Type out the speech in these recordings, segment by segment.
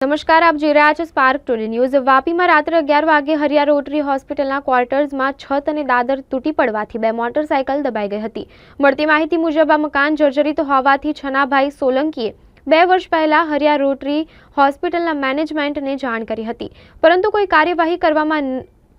નમસ્કાર, આપ જોઈ રહ્યા છો સ્પાર્ક ટુડે ન્યૂઝ વાપીમાં રાત્રે અગિયાર વાગે હરિયા રોટરી હોસ્પિટલના ક્વાર્ટર્સમાં છત અને દાદર તૂટી પડવાથી બે મોટરસાયકલ દબાઈ ગઈ હતી. મળતી માહિતી મુજબ, આ મકાન જર્જરિત હોવાથી છનાભાઈ સોલંકીએ બે વર્ષ પહેલા હરિયા રોટરી હોસ્પિટલના મેનેજમેન્ટને જાણ કરી હતી. પરંતુ કોઈ કાર્યવાહી કરવામાં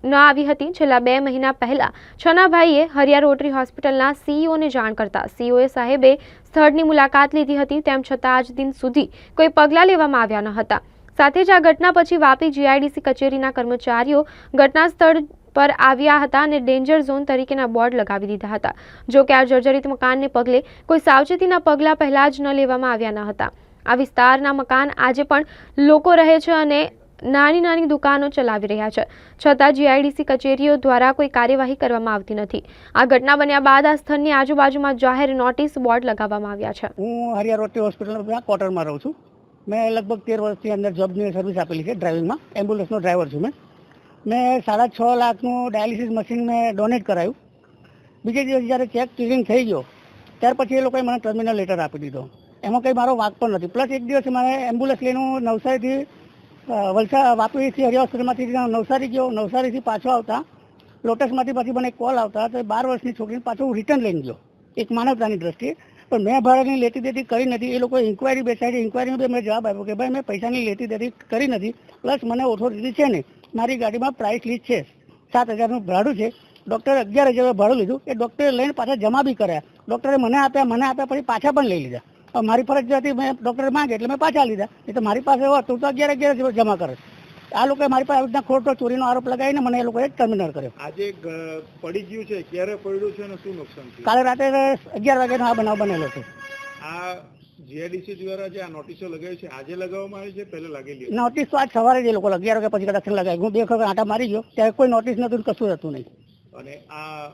ન- આવી હતી. છેલ્લા બે મહિના પહેલા છનાભાઈએ હરિયા રોટરી હોસ્પિટલના સીઈઓને જાણ કરતા સીઈઓએ સાહેબે સ્થળની મુલાકાત લીધી હતી, તેમ છતાં આજ દિન સુધી કોઈ પગલાં લેવામાં આવ્યા ન હતા. સાથે જ આ ઘટના પછી વાપી જીઆઈડીસી કચેરીના કર્મચારીઓ ઘટના સ્થળ પર આવ્યા હતા અને ડેન્જર ઝોન તરીકેના બોર્ડ લગાવી દીધા હતા. જો કે આ જર્જરિત મકાનને પગલે કોઈ સાવચેતીના પગલાં પહેલાં જ ન લેવામાં આવ્યા ન હતા. આ વિસ્તારના મકાન આજે પણ લોકો રહે છે અને નાની નાની દુકાનો ચલાવી રહ્યા છે. છતાં જીઆઈડીસી કચેરીઓ દ્વારા કોઈ કાર્યવાહી કરવામાં આવતી નથી. આ ઘટના બન્યા બાદ આ સ્થળની આજુબાજુમાં જાહેર નોટિસ બોર્ડ લગાવવામાં આવ્યા છે. હું હરિયા રોટી હોસ્પિટલના ક્વાર્ટરમાં રહું છું. મેં લગભગ તેર વર્ષની અંદર જોબની સર્વિસ આપેલી છે ડ્રાઇવિંગમાં એમ્બ્યુલન્સનો ડ્રાઈવર છું મેં. મેં સાડા છ લાખનું ડાયાલિસિસ મશીન મેં ડોનેટ કરાયું. બીજે દિવસ જ્યારે ચેક ક્લિયરિંગ થઈ ગયો, ત્યાર પછી એ લોકોએ મને ટર્મિનલ લેટર આપી દીધો. એમાં કંઈ મારો વાંક પણ નથી. પ્લસ એક દિવસ મારે એમ્બ્યુલન્સ લઈને નવસારીથી વલસાડ વાપીથી હરિયા હોસ્પિટલમાંથી નવસારી ગયો, નવસારીથી પાછો આવતા, લોટસમાંથી પછી મને કોલ આવતા, તો બાર વર્ષની છોકરીને પાછો હું રિટર્ન લઈને ગયો. એક માનવતાની દ્રષ્ટિએ. પણ મેં ભાડાની લેતી દેતી કરી નથી. એ લોકો ઇન્કવાયરી બેસાડી ઇન્કવાયરીમાં બી મેં જવાબ આપ્યો કે ભાઈ મેં પૈસાની લેતી દેતી કરી નથી. પ્લસ મને ઓથોરિટી છે નહીં મારી ગાડીમાં પ્રાઇસ લિસ્ટ છે. સાત હજારનું ભાડું છે. ડૉક્ટરે અગિયાર હજાર ભાડું લીધું. એ ડૉક્ટરે લઈને પાછા જમા બી કર્યા. ડૉક્ટરે મને આપ્યા મને આપ્યા પછી પાછા પણ લઈ લીધા. મારી ફરજ હતી મેં ડૉક્ટરે માંગે એટલે મેં પાછા લીધા. એ તો મારી પાસે હોત તો અગિયાર અગિયાર જમા કરે આ લોકોએ મારી પાસે આવી રીતના ખોટો ચોરીનો આરોપ લગાવીને મને એ લોકોએ ટર્મિનલ કર્યો. આજે પડી ગયું છે ક્યારે પડ્યું છે અને શું નુકસાન કાલે રાતે અગિયાર વાગ્યાનો આ બનાવ બનેલો છે. આ જીઆઈડીસી દ્વારા જે આ નોટિસો લગાવી છે આજે લગાવવામાં આવી છે પહેલા લાગેલી? નોટિસ તો આજ સવારે જે લોકો અગિયાર વાગ્યા પછી કદાચ લગાવી. હું બે વખત આંટા મારી ગયો ત્યારે કોઈ નોટિસ નતું કશું હતું નહીં. અને આ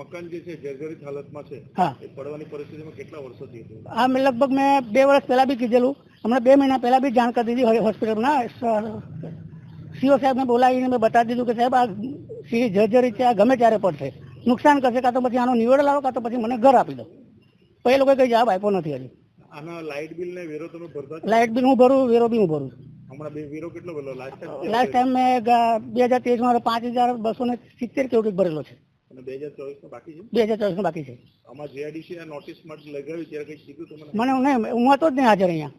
મકાન જે છે જર્જરિત હાલતમાં છે હા. એ પડવાની પરિસ્થિતિમાં કેટલા વર્ષોથી હતું? આ મેં લગભગ મેં બે વર્ષ પહેલા બી કીધેલું. હમણાં બે મહિના પહેલા બી જાણ કરી દીધી હોસ્પિટલના સીઓ સાહેબને બોલાવીને મેં બતાવી દીધું કે સાહેબ આ સીડી જર્જરી છે આ ગમે ત્યારે પડશે. નુકસાન કરશે કાં તો પછી આનો નિવેડ લાવો કાં તો પછી મને ઘર આપી દો. પણ એ લોકોએ કંઈ જવાબ આપ્યો નથી હજી. આના લાઇટ બિલ ને વેરો તમે ભરતા લાઇટ બિલ હું ભરું વેરો બી હું ભરું. હમણાં બે વેરો કેટલો ભરેલો? લાસ્ટ ટાઈમ લાસ્ટ ટાઈમ મેં બે હજાર તેવીસમાં પાંચ હજાર બસો ને સિત્તેર કેવું ભરેલો છે. બે હજાર ચોવીસ બાકી છે? બે હજાર ચોવીસમાં બાકી છે. આમાં જીઆઈડીસી નોટિસ લગાવી ત્યારે કઈ કીધું તમને? મને નહીં હું હતો જ નહીં હાજર અહીંયા.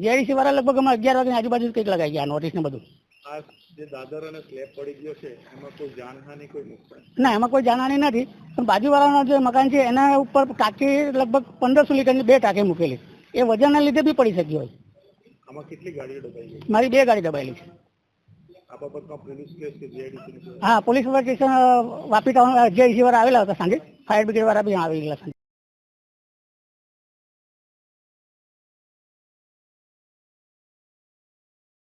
જીઆઈડીસી વાળા લગભગ અમે અગિયાર વાગ્યાની આજુબાજુ કંઈક લગાઈ ગયા નોટિસ ને બધું. આ જે દાદર અને સ્લેબ પડી ગયો છે એમાં કોઈ જાનહાની કોઈ નુકસાન? ના એમાં કોઈ જાણવાની નથી. પણ બાજુવાળાનો જે મકાન છે એના ઉપર ટાંકી લગભગ પંદરસો લીટરની બે ટાંકી મૂકેલી. એ વજનના લીધે બી પડી શકી હોય. આમાં કેટલી ગાડીઓ ડબાઈ ગઈ? મારી બે ગાડી દબાયેલી છે આ બાબતમાં પોલીસ કેસ કે જીઆઈડીસી હા, પોલીસ સ્ટેશન વાપી ટાઉન જે આવેલા હતા સાંજે ફાયર બ્રિગેડ વાળા બી આવેલા સાંજે.